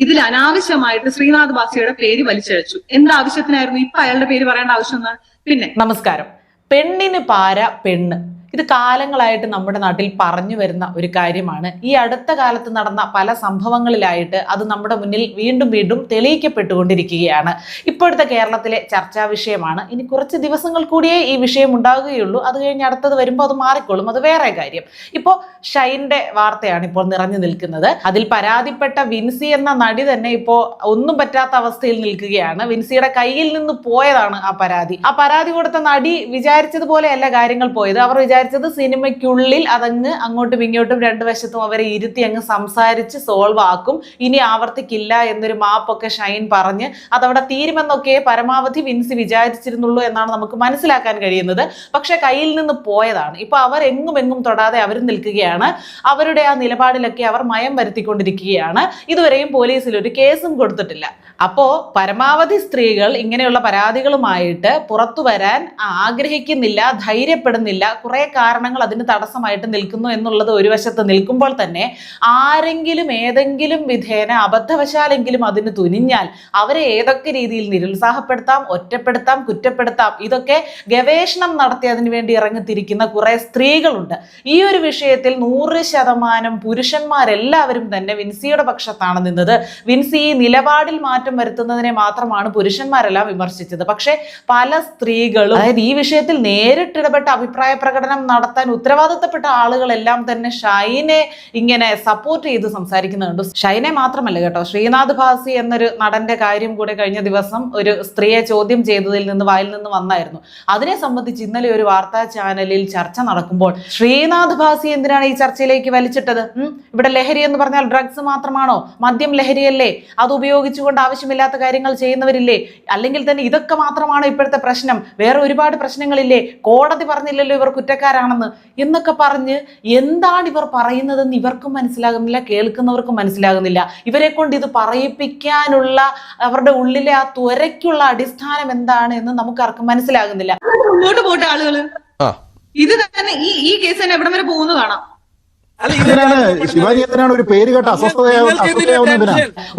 ഇതിൽ അനാവശ്യമായിട്ട് ശ്രീനാഥ് ബാസിയുടെ പേര് വലിച്ചഴച്ചു. എന്താവശ്യത്തിനായിരുന്നു? ഇപ്പൊ അയാളുടെ പേര് പറയേണ്ട ആവശ്യം പിന്നെ. നമസ്കാരം. പെണ്ണിന് പാര പെണ്ണ്. ഇത് കാലങ്ങളായിട്ട് നമ്മുടെ നാട്ടിൽ പറഞ്ഞു വരുന്ന ഒരു കാര്യമാണ്. ഈ അടുത്ത കാലത്ത് നടന്ന പല സംഭവങ്ങളിലായിട്ട് അത് നമ്മുടെ മുന്നിൽ വീണ്ടും വീണ്ടും തെളിയിക്കപ്പെട്ടുകൊണ്ടിരിക്കുകയാണ്. ഇപ്പോഴത്തെ കേരളത്തിലെ ചർച്ചാ വിഷയമാണ്. ഇനി കുറച്ച് ദിവസങ്ങൾ കൂടിയേ ഈ വിഷയം ഉണ്ടാകുകയുള്ളൂ. അത് കഴിഞ്ഞ് അടുത്തത് വരുമ്പോൾ അത് മാറിക്കൊള്ളും. അത് വേറെ കാര്യം. ഇപ്പോൾ ഷൈന്റെ വാർത്തയാണ് ഇപ്പോൾ നിറഞ്ഞു നിൽക്കുന്നത്. അതിൽ പരാതിപ്പെട്ട വിൻസി എന്ന നടി തന്നെ ഇപ്പോൾ ഒന്നും പറ്റാത്ത അവസ്ഥയിൽ നിൽക്കുകയാണ്. വിൻസിയുടെ കയ്യിൽ നിന്ന് പോയതാണ് ആ പരാതി. ആ പരാതി കൊടുത്ത നടി വിചാരിച്ചതുപോലെയല്ല കാര്യങ്ങൾ പോയത്. അവർ വിചാരിച്ചത് സിനിമയ്ക്കുള്ളിൽ അതങ്ങ് അങ്ങോട്ടും ഇങ്ങോട്ടും രണ്ടു വശത്തും അവരെ ഇരുത്തി അങ്ങ് സംസാരിച്ച് സോൾവ് ആക്കും. ഇനി ആവർത്തിക്കില്ല എന്നൊരു മാപ്പൊക്കെ ഷൈൻ പറഞ്ഞ് അതവിടെ തീരുമെന്നൊക്കെ പരമാവധി വിൻസി വിചാരിച്ചിരുന്നുള്ളൂ എന്നാണ് നമുക്ക് മനസ്സിലാക്കാൻ കഴിയുന്നത്. പക്ഷെ കയ്യിൽ നിന്ന് പോയതാണ്. ഇപ്പൊ അവർ എങ്ങും എങ്ങും തൊടാതെ അവർ നിൽക്കുകയാണ്. അവരുടെ ആ നിലപാടിലൊക്കെ അവർ മയം വരുത്തിക്കൊണ്ടിരിക്കുകയാണ്. ഇതുവരെയും പോലീസിൽ ഒരു കേസും കൊടുത്തിട്ടില്ല. അപ്പോ പരമാവധി സ്ത്രീകൾ ഇങ്ങനെയുള്ള പരാതികളുമായിട്ട് പുറത്തു വരാൻ ആഗ്രഹിക്കുന്നില്ല ധൈര്യപ്പെടുന്നില്ല കുറെ കാരണങ്ങൾ അതിന് തടസ്സമായിട്ട് നിൽക്കുന്നു എന്നുള്ളത് ഒരു വശത്ത് നിൽക്കുമ്പോൾ തന്നെ ആരെങ്കിലും ഏതെങ്കിലും വിധേന അബദ്ധവശാലെങ്കിലും അതിന് തുനിഞ്ഞാൽ അവരെ ഏതൊക്കെ രീതിയിൽ നിരുത്സാഹപ്പെടുത്താം ഒറ്റപ്പെടുത്താം കുറ്റപ്പെടുത്താം ഇതൊക്കെ ഗവേഷണം നടത്തി അതിന് വേണ്ടി ഇറങ്ങിത്തിരിക്കുന്ന കുറെ സ്ത്രീകളുണ്ട്. ഈ ഒരു വിഷയത്തിൽ നൂറ് ശതമാനം പുരുഷന്മാരെല്ലാവരും തന്നെ വിൻസിയുടെ പക്ഷത്താണ് നിന്നത്. വിൻസി ഈ നിലപാടിൽ മാറ്റം വരുത്തുന്നതിനെ മാത്രമാണ് പുരുഷന്മാരെല്ലാം വിമർശിച്ചത്. പക്ഷേ പല സ്ത്രീകളും അതായത് ഈ വിഷയത്തിൽ നേരിട്ടിടപെട്ട അഭിപ്രായ പ്രകടനം നടത്താൻ ഉത്തരവാദിത്തപ്പെട്ട ആളുകളെല്ലാം തന്നെ ഷൈനെ ഇങ്ങനെ സപ്പോർട്ട് ചെയ്ത് സംസാരിക്കുന്നുണ്ട് ഷൈനെ മാത്രമല്ല കേട്ടോ ശ്രീനാഥ് ഭാസി എന്നൊരു നടന്റെ കാര്യം കൂടെ കഴിഞ്ഞ ദിവസം ഒരു സ്ത്രീയെ ചോദ്യം ചെയ്തതിൽ നിന്ന് വായിൽ നിന്ന് വന്നായിരുന്നു. അതിനെ സംബന്ധിച്ച് ഇന്നലെ ഒരു വാർത്താ ചാനലിൽ ചർച്ച നടക്കുമ്പോൾ ശ്രീനാഥ് ഭാസി എന്തിനാണ് ഈ ചർച്ചയിലേക്ക് വലിച്ചിട്ടത്? ഇവിടെ ലഹരി എന്ന് പറഞ്ഞാൽ ഡ്രഗ്സ് മാത്രമാണോ? മദ്യം ലഹരിയല്ലേ? അത് ഉപയോഗിച്ചുകൊണ്ട് ആവശ്യമില്ലാത്ത കാര്യങ്ങൾ ചെയ്യുന്നവരില്ലേ? അല്ലെങ്കിൽ തന്നെ ഇതൊക്കെ മാത്രമാണോ ഇപ്പോഴത്തെ പ്രശ്നം? വേറെ ഒരുപാട് പ്രശ്നങ്ങളില്ലേ? കോടതി പറഞ്ഞില്ലല്ലോ ഇവർ കുറ്റക്കാരാണെന്ന് എന്നൊക്കെ പറഞ്ഞ് എന്താണ് ഇവർ പറയുന്നതെന്ന് ഇവർക്കും മനസ്സിലാകുന്നില്ല കേൾക്കുന്നവർക്കും മനസ്സിലാകുന്നില്ല. ഇവരെ കൊണ്ട് ഇത് പറയിപ്പിക്കാനുള്ള അവരുടെ ഉള്ളിലെ ആ ത്വരയ്ക്കുള്ള അടിസ്ഥാനം എന്താണ് എന്ന് നമുക്കാർക്കും മനസ്സിലാകുന്നില്ല. മുന്നോട്ട് പോട്ടെ ആളുകൾ ആ. ഇത് തന്നെ ഈ ഈ കേസ് തന്നെ എവിടം വരെ പോകുന്നു കാണാം. ശിവാജി എന്തിനാണ് ഒരു പേര് കേട്ട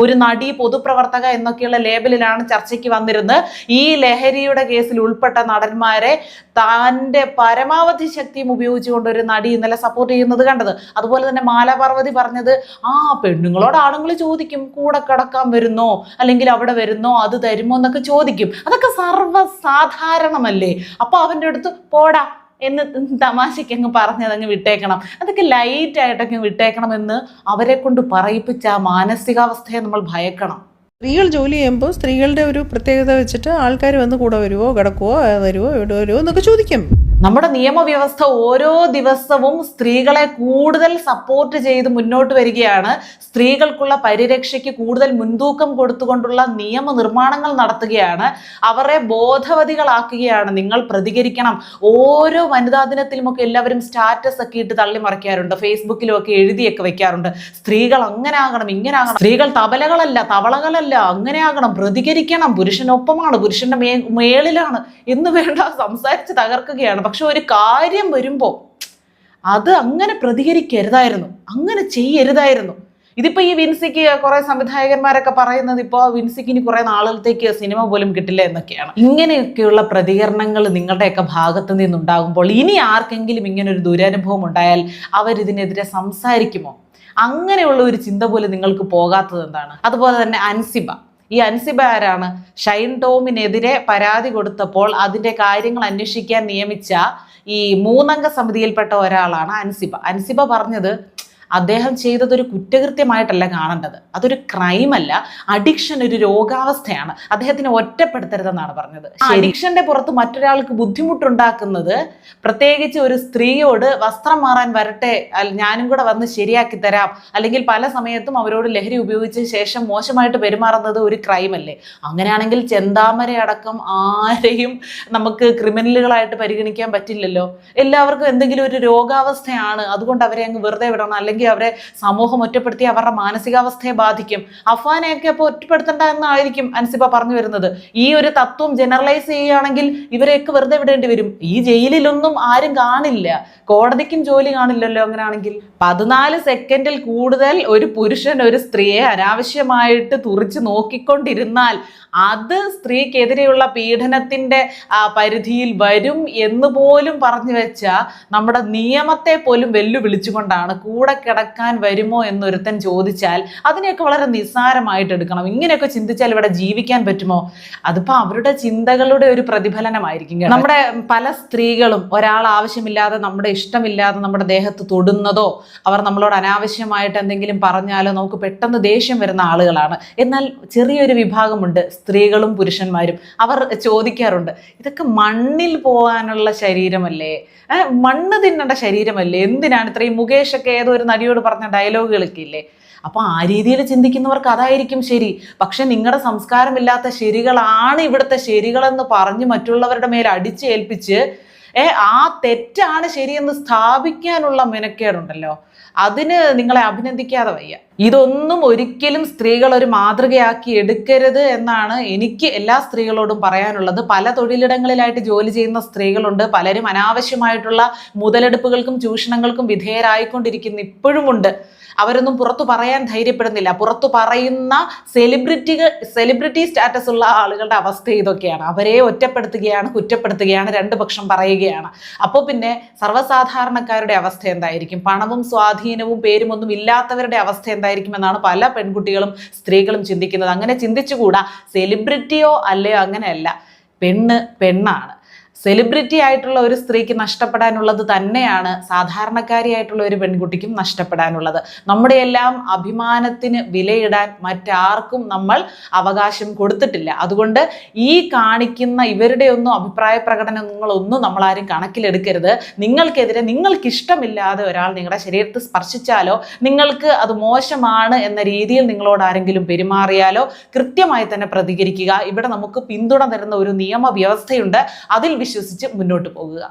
ഒരു നടി പൊതുപ്രവർത്തക എന്നൊക്കെയുള്ള ലേബലിലാണ് ചർച്ചയ്ക്ക് വന്നിരുന്നത് ഈ ലഹരിയുടെ കേസിൽ ഉൾപ്പെട്ട നടന്മാരെ തന്റെ പരമാവധി ശക്തിയും ഉപയോഗിച്ചുകൊണ്ട് ഒരു നടി ഇന്നലെ സപ്പോർട്ട് ചെയ്യുന്നത് കണ്ടത്. അതുപോലെ തന്നെ മാലാപാർവതി പറഞ്ഞത് ആ പെണ്ണുങ്ങളോട് ആണുങ്ങൾ ചോദിക്കും കൂടെ കടക്കാൻ വരുന്നോ അല്ലെങ്കിൽ അവിടെ വരുന്നോ അത് തരുമോ എന്നൊക്കെ ചോദിക്കും. അതൊക്കെ സർവസാധാരണമല്ലേ? അപ്പൊ അവന്റെ അടുത്ത് പോടാ എന്ന് തമാശയ്ക്ക് അങ്ങ് പറഞ്ഞതങ്ങ് വിട്ടേക്കണം. അതൊക്കെ ലൈറ്റ് ആയിട്ടൊക്കെ വിട്ടേക്കണം എന്ന് അവരെ കൊണ്ട് പറയിപ്പിച്ച ആ മാനസികാവസ്ഥയെ നമ്മൾ ഭയക്കണം. സ്ത്രീകൾ ജോലി ചെയ്യുമ്പോൾ സ്ത്രീകളുടെ ഒരു പ്രത്യേകത വെച്ചിട്ട് ആൾക്കാർ വന്ന് കൂടെ വരുമോ കിടക്കുവോ വരുമോ ഇവിടെ വരുമോ എന്നൊക്കെ ചോദിക്കും. നമ്മുടെ നിയമവ്യവസ്ഥ ഓരോ ദിവസവും സ്ത്രീകളെ കൂടുതൽ സപ്പോർട്ട് ചെയ്ത് മുന്നോട്ട് വരികയാണ്. സ്ത്രീകൾക്കുള്ള പരിരക്ഷയ്ക്ക് കൂടുതൽ മുൻതൂക്കം കൊടുത്തുകൊണ്ടുള്ള നിയമനിർമ്മാണങ്ങൾ നടത്തുകയാണ്. അവരെ ബോധവതികളാക്കുകയാണ്. നിങ്ങൾ പ്രതികരിക്കണം. ഓരോ വനിതാ ദിനത്തിലുമൊക്കെ എല്ലാവരും സ്റ്റാറ്റസ് ഒക്കെ ഇട്ട് തള്ളി മറിക്കാറുണ്ട്. ഫേസ്ബുക്കിലും ഒക്കെ എഴുതിയൊക്കെ വെക്കാറുണ്ട്. സ്ത്രീകൾ അങ്ങനെ ആകണം ഇങ്ങനെ ആകണം. സ്ത്രീകൾ തബലകളല്ല തവളകളല്ല. അങ്ങനെ ആകണം. പ്രതികരിക്കണം. പുരുഷനൊപ്പമാണ്. പുരുഷന്റെ മേ മേളിലാണ്. എന്ന് വേണ്ട സംസാരിച്ച് തകർക്കുകയാണ്. പക്ഷെ ഒരു കാര്യം വരുമ്പോൾ അത് അങ്ങനെ പ്രതികരിക്കരുതായിരുന്നു. അങ്ങനെ ചെയ്യരുതായിരുന്നു. ഇതിപ്പോ ഈ വിൻസിക്ക് കുറെ സംവിധായകന്മാരൊക്കെ പറയുന്നത് ഇപ്പോൾ വിൻസിക്ക് ഇനി കുറെ നാളുകളത്തേക്ക് സിനിമ പോലും കിട്ടില്ല എന്നൊക്കെയാണ്. ഇങ്ങനെയൊക്കെയുള്ള പ്രതികരണങ്ങൾ നിങ്ങളുടെയൊക്കെ ഭാഗത്ത് നിന്നുണ്ടാകുമ്പോൾ ഇനി ആർക്കെങ്കിലും ഇങ്ങനെ ഒരു ദുരനുഭവം ഉണ്ടായാൽ അവരിതിനെതിരെ സംസാരിക്കുമോ? അങ്ങനെയുള്ള ഒരു ചിന്ത പോലും നിങ്ങൾക്ക് പോകാത്തത് എന്താണ് അതുപോലെ തന്നെ അൻസിബ. ഈ അൻസിബ ആരാണ്? ഷൈൻ ടോമിനെതിരെ പരാതി കൊടുത്തപ്പോൾ അതിന്റെ കാര്യങ്ങൾ അന്വേഷിക്കാൻ നിയമിച്ച ഈ മൂന്നംഗ സമിതിയിൽപ്പെട്ട ഒരാളാണ് അൻസിബ. അൻസിബ പറഞ്ഞത് അദ്ദേഹം ചെയ്തതൊരു കുറ്റകൃത്യമായിട്ടല്ല കാണേണ്ടത്. അതൊരു ക്രൈമല്ല അല്ല. അഡിക്ഷൻ ഒരു രോഗാവസ്ഥയാണ്. അദ്ദേഹത്തിനെ ഒറ്റപ്പെടുത്തരുതെന്നാണ് പറഞ്ഞത്. അഡിക്ഷന്റെ പുറത്ത് മറ്റൊരാൾക്ക് ബുദ്ധിമുട്ടുണ്ടാക്കുന്നത് പ്രത്യേകിച്ച് ഒരു സ്ത്രീയോട് വസ്ത്രം മാറാൻ വരട്ടെ ഞാനും കൂടെ വന്ന് ശരിയാക്കി തരാം അല്ലെങ്കിൽ പല സമയത്തും അവരോട് ലഹരി ഉപയോഗിച്ച ശേഷം മോശമായിട്ട് പെരുമാറുന്നത് ഒരു ക്രൈമല്ലേ അങ്ങനെയാണെങ്കിൽ ചെന്താമര അടക്കം ആരെയും നമുക്ക് ക്രിമിനലുകളായിട്ട് പരിഗണിക്കാൻ പറ്റില്ലല്ലോ? എല്ലാവർക്കും എന്തെങ്കിലും ഒരു രോഗാവസ്ഥയാണ്. അതുകൊണ്ട് അവരെ അങ്ങ് വെറുതെ വിടണം. അല്ലെങ്കിൽ അല്ലെങ്കിൽ അവരെ സമൂഹം ഒറ്റപ്പെടുത്തി അവരുടെ മാനസികാവസ്ഥയെ ബാധിക്കും. അഫ്വാനെയൊക്കെ അപ്പോൾ ഒറ്റപ്പെടുത്തണ്ട എന്നായിരിക്കും അൻസിബ പറഞ്ഞു വരുന്നത്. ഈ ഒരു തത്വം ജനറലൈസ് ചെയ്യുകയാണെങ്കിൽ ഇവരെയൊക്കെ വെറുതെ വിടേണ്ടി വരും. ഈ ജയിലിലൊന്നും ആരും കാണില്ല. കോടതിക്കും ജോലി കാണില്ലല്ലോ അങ്ങനെയാണെങ്കിൽ പതിനാല് സെക്കൻഡിൽ കൂടുതൽ ഒരു പുരുഷൻ ഒരു സ്ത്രീയെ അനാവശ്യമായിട്ട് തുറിച്ച് നോക്കിക്കൊണ്ടിരുന്നാൽ അത് സ്ത്രീക്കെതിരെയുള്ള പീഡനത്തിന്റെ പരിധിയിൽ വരും എന്ന് പോലും പറഞ്ഞു വെച്ച നമ്മുടെ നിയമത്തെ പോലും വെല്ലുവിളിച്ചുകൊണ്ടാണ്. കൂടെ കിടക്കാൻ വരുമോ എന്നൊരുത്തൻ ചോദിച്ചാൽ അതിനെയൊക്കെ വളരെ നിസ്സാരമായിട്ട് എടുക്കണം. ഇങ്ങനെയൊക്കെ ചിന്തിച്ചാൽ ഇവിടെ ജീവിക്കാൻ പറ്റുമോ? അതിപ്പോ അവരുടെ ചിന്തകളുടെ ഒരു പ്രതിഫലനമായിരിക്കും. നമ്മുടെ പല സ്ത്രീകളും ഒരാൾ ആവശ്യമില്ലാതെ നമ്മുടെ ഇഷ്ടമില്ലാതെ നമ്മുടെ ദേഹത്ത് തൊടുന്നതോ അവർ നമ്മളോട് അനാവശ്യമായിട്ട് എന്തെങ്കിലും പറഞ്ഞാലോ നമുക്ക് പെട്ടെന്ന് ദേഷ്യം വരുന്ന ആളുകളാണ്. എന്നാൽ ചെറിയൊരു വിഭാഗമുണ്ട് സ്ത്രീകളും പുരുഷന്മാരും അവർ ചോദിക്കാറുണ്ട് ഇതൊക്കെ മണ്ണിൽ പോകാനുള്ള ശരീരമല്ലേ? മണ്ണ് തിന്നേണ്ട ശരീരമല്ലേ? എന്തിനാണ് ഇത്രയും മുകേഷൊക്കെ ഏതോ ഒരു നടിയോട് പറഞ്ഞ ഡയലോഗുകളൊക്കെ ഇല്ലേ അപ്പോൾ ആ രീതിയിൽ ചിന്തിക്കുന്നവർക്ക് അതായിരിക്കും ശരി. പക്ഷെ നിങ്ങളുടെ സംസ്കാരമില്ലാത്ത ശരികളാണ് ഇവിടുത്തെ ശരികളെന്ന് പറഞ്ഞ് മറ്റുള്ളവരുടെ മേൽ അടിച്ചേൽപ്പിച്ച് ഏ ആ തെറ്റാണ് ശരിയെന്ന് സ്ഥാപിക്കാനുള്ള മെനക്കേടുണ്ടല്ലോ. അതിന് നിങ്ങളെ അഭിനന്ദിക്കാതെ വയ്യ. ഇതൊന്നും ഒരിക്കലും സ്ത്രീകൾ ഒരു മാതൃകയാക്കി എടുക്കരുത് എന്നാണ് എനിക്ക് എല്ലാ സ്ത്രീകളോടും പറയാനുള്ളത്. പല തൊഴിലിടങ്ങളിലായിട്ട് ജോലി ചെയ്യുന്ന സ്ത്രീകളുണ്ട്. പലരും അനാവശ്യമായിട്ടുള്ള മുതലെടുപ്പുകൾക്കും ചൂഷണങ്ങൾക്കും വിധേയരായിക്കൊണ്ടിരിക്കുന്ന ഇപ്പോഴുമുണ്ട് അവരൊന്നും പുറത്തു പറയാൻ ധൈര്യപ്പെടുന്നില്ല. പുറത്തു പറയുന്ന സെലിബ്രിറ്റികൾ സെലിബ്രിറ്റി സ്റ്റാറ്റസ് ഉള്ള ആളുകളുടെ അവസ്ഥ ഇതൊക്കെയാണ്. അവരെ ഒറ്റപ്പെടുത്തുകയാണ് കുറ്റപ്പെടുത്തുകയാണ് രണ്ട് പക്ഷം പറയുകയാണ്. അപ്പോൾ പിന്നെ സർവസാധാരണക്കാരുടെ അവസ്ഥ എന്തായിരിക്കും? പണവും സ്വാധീനവും പേരും ഒന്നും ഇല്ലാത്തവരുടെ അവസ്ഥ എന്തായിരിക്കും? എന്നാണ് പല പെൺകുട്ടികളും സ്ത്രീകളും ചിന്തിക്കുന്നത്. അങ്ങനെ ചിന്തിച്ചുകൂടാ? സെലിബ്രിറ്റിയോ അല്ലയോ അങ്ങനെയല്ല. പെണ്ണ് പെണ്ണാണ്. സെലിബ്രിറ്റി ആയിട്ടുള്ള ഒരു സ്ത്രീക്ക് നഷ്ടപ്പെടാനുള്ളത് തന്നെയാണ് സാധാരണക്കാരിയായിട്ടുള്ള ഒരു പെൺകുട്ടിക്കും നഷ്ടപ്പെടാനുള്ളത്. നമ്മുടെ എല്ലാം അഭിമാനത്തിന് വിലയിടാൻ മറ്റാർക്കും നമ്മൾ അവകാശം കൊടുത്തിട്ടില്ല. അതുകൊണ്ട് ഈ കാണിക്കുന്ന ഇവരുടെ ഒന്നും അഭിപ്രായ പ്രകടനങ്ങളൊന്നും നമ്മൾ ആരും കണക്കിലെടുക്കരുത്. നിങ്ങൾക്കെതിരെ നിങ്ങൾക്ക് ഇഷ്ടമില്ലാതെ ഒരാൾ നിങ്ങളുടെ ശരീരത്ത് സ്പർശിച്ചാലോ നിങ്ങൾക്ക് അത് മോശമാണ് എന്ന രീതിയിൽ നിങ്ങളോട് ആരെങ്കിലും പെരുമാറിയാലോ കൃത്യമായി തന്നെ പ്രതികരിക്കുക. ഇവിടെ നമുക്ക് പിന്തുണ തരുന്ന ഒരു നിയമ വ്യവസ്ഥയുണ്ട് അതിൽ വിശ്വസിച്ച് മുന്നോട്ട് പോകുക.